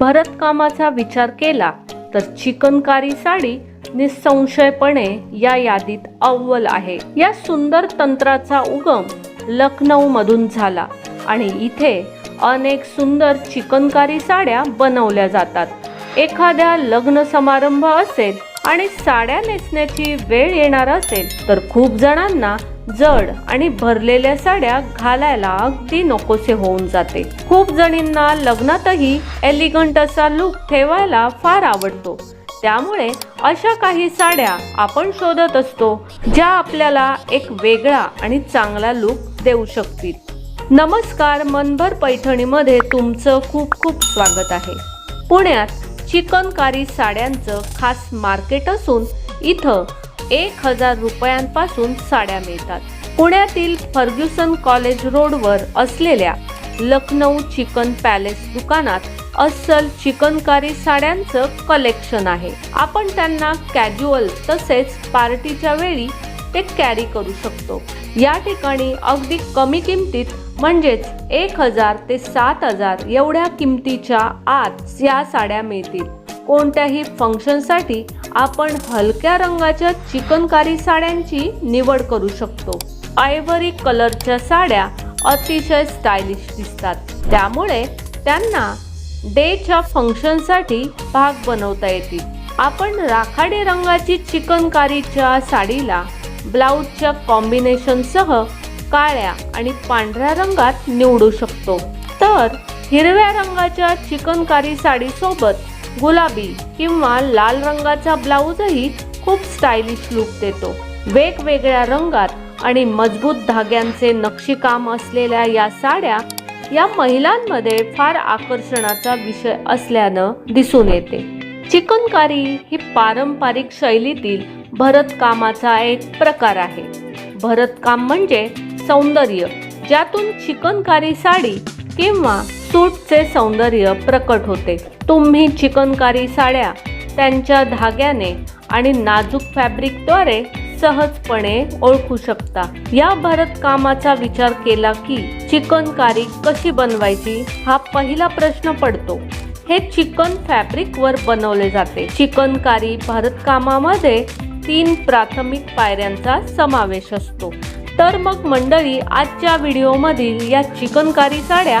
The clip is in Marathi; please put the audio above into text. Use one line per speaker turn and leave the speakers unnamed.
भरतकामाचा विचार केला तर चिकनकारी साडी निसंशयपणे या यादीत अव्वल आहे. या सुंदर तंत्राचा उगम लखनौ मधून झाला आणि इथे अनेक सुंदर चिकनकारी साड्या बनवल्या जातात. एखाद्या लग्न समारंभ असेल आणि साड्या नेसण्याची वेळ येणार असेल तर खूप जणांना जड आणि भरलेल्या साड्या घालायला अगदी नकोसे होऊन जाते. खूप जणींना लग्नातही एलिगंट असा लुक ठेवायला फार आवडतो. त्यामुळे अशा काही साड्या आपण शोधत असतो ज्या आपल्याला एक वेगळा आणि चांगला लुक देऊ शकतील. नमस्कार मनभर पैठणीमध्ये तुमचं खूप खूप स्वागत आहे. पुण्यात चिकनकारी साड्यांचं खास मार्केट असून इथं एक हजार रुपयांपासून साड्या मिळतात. पुण्यातील फर्ग्युसन कॉलेज रोडवर असलेल्या लखनौ चिकन पॅलेस दुकानात अस्सल चिकनकारी साड्यांचं कलेक्शन आहे. आपण त्यांना कॅज्युअल तसेच पार्टीच्या वेळी ते कॅरी करू शकतो. या ठिकाणी अगदी कमी किमतीत म्हणजेच एक हजार ते सात हजार एवढ्या किमतीच्या आत या साड्या मिळतील. कोणत्याही फंक्शनसाठी आपण हलक्या रंगाच्या चिकनकारी साड्यांची निवड करू शकतो. आयव्हरी कलरच्या साड्या अतिशय स्टायलिश दिसतात. त्यामुळे त्यांना डेच्या फंक्शनसाठी भाग बनवता येतील. आपण राखाडी रंगाची चिकनकारीच्या साडीला ब्लाऊजच्या कॉम्बिनेशनसह काळ्या आणि पांढऱ्या रंगात निवडू शकतो. तर हिरव्या रंगाच्या चिकनकारी साडीसोबत गुलाबी किंवा लाल रंगाचा ब्लाऊजही खूप स्टायलिश लुक देतो. वेगवेगळ्या रंगात आणि मजबूत धाग्यांचे नक्षीकाम असलेल्या या साड्या या महिलांमध्ये फार आकर्षणाचा विषय असल्यानं दिसून येते. चिकनकारी ही पारंपरिक शैलीतील भरतकामाचा एक प्रकार आहे. भरतकाम म्हणजे सौंदर्य ज्यातून चिकनकारी साडी किंवा सूटचे सौंदर्य प्रकट होते. तुम्ही चिकनकारी साड्या त्यांच्या धाग्याने आणि नाजूक फॅब्रिकद्वारे सहजपणे ओळखू शकता. या भरतकामाचा विचार केला की चिकनकारी कशी बनवायची हा पहिला प्रश्न पडतो. हे चिकन फॅब्रिकवर बनवले जाते. चिकनकारी भरतकामामध्ये तीन प्राथमिक पायऱ्यांचा समावेश असतो. तर मग मंडळी आजच्या व्हिडिओमधील या चिकनकारी साड्या